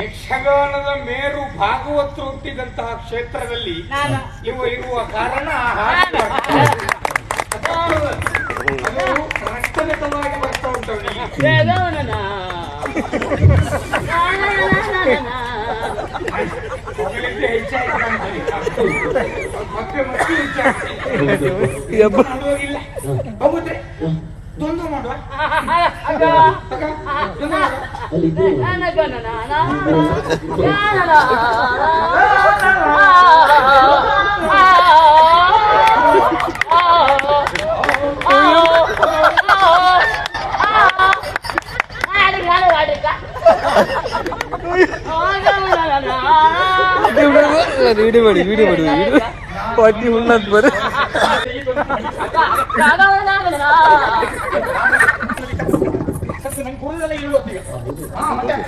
ಯಕ್ಷಗಾನದ ಮೇರು ಭಾಗವತ್ ಹುಟ್ಟಿದಂತಹ ಕ್ಷೇತ್ರದಲ್ಲಿ ಇವ ಇರುವ ಕಾರಣ ರಕ್ತಗತವಾಗಿ ಬರ್ತಾ ಉಂಟು ಹೆಚ್ಚಾಗಿ ದೊಂದು ಮಾಡುವ வீடு படி பாட்டி உண்ணாது பாரு ఇల్లు